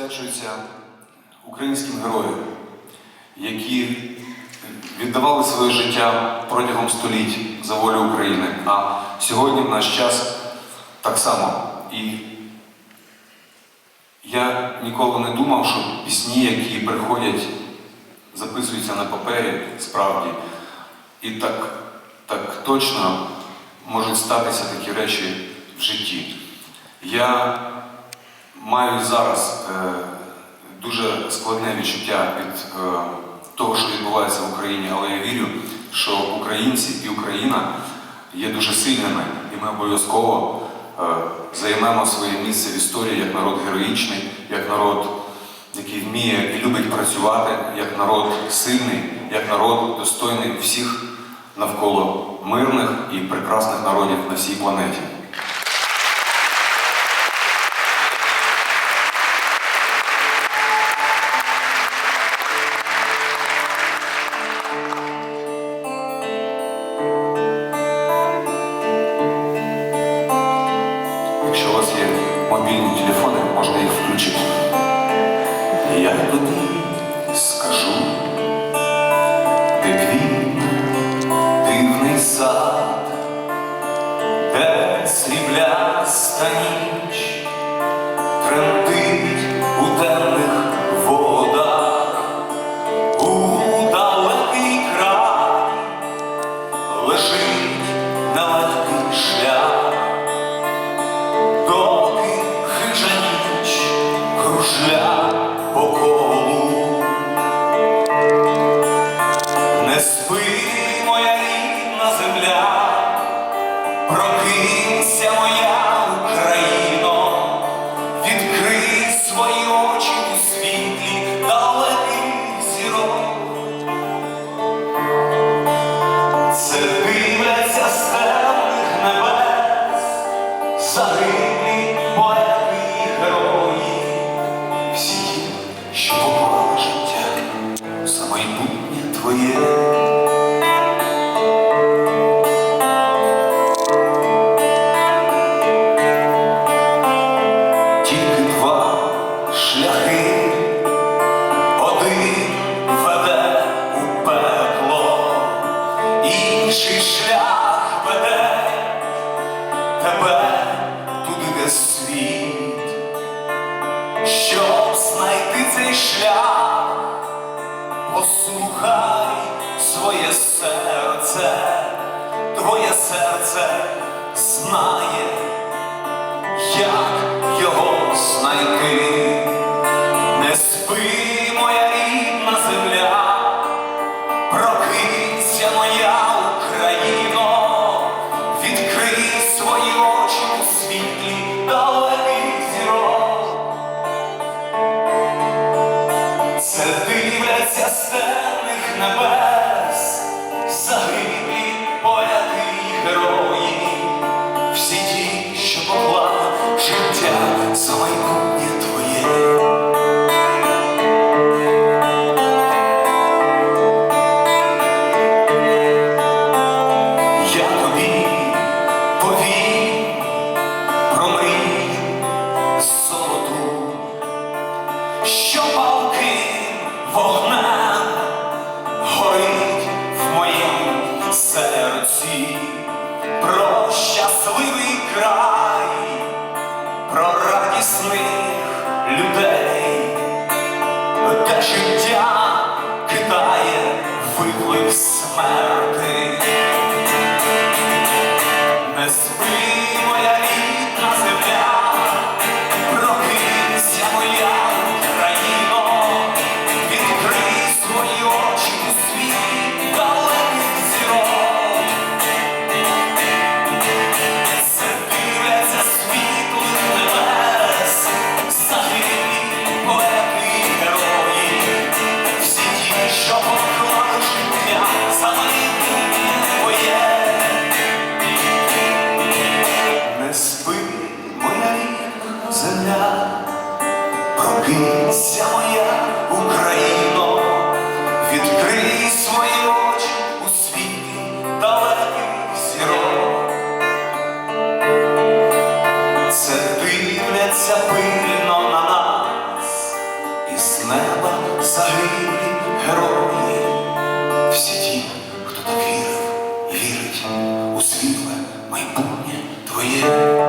присвячується українським героям, які віддавали своє життя протягом століть за волю України. А сьогодні в наш час так само. І я ніколи не думав, що пісні, які приходять, записуються на папері справді. І так, так точно можуть статися такі речі в житті. Я маю зараз е, дуже складне відчуття від е, того, що відбувається в Україні, але я вірю, що українці і Україна є дуже сильними, і ми обов'язково е, займемо своє місце в історії як народ героїчний, як народ, який вміє і любить працювати, як народ сильний, як народ достойний всіх навколо мирних і прекрасних народів на всій планеті. Якщо у вас є мобільні телефони, можна їх включити. Я тобі скажу, цей шлях, послухай своє серце, твоє серце знає, як його знайти. Серці, про щасливий край, про радісних людей, де життя кидає виклик смерти. Моя Україно, відкрий свої очі у світі далеких зірок. Це дивляться пильно на нас, неба загиблі герої, всі ті, хто так вірить у світле майбутнє твоє.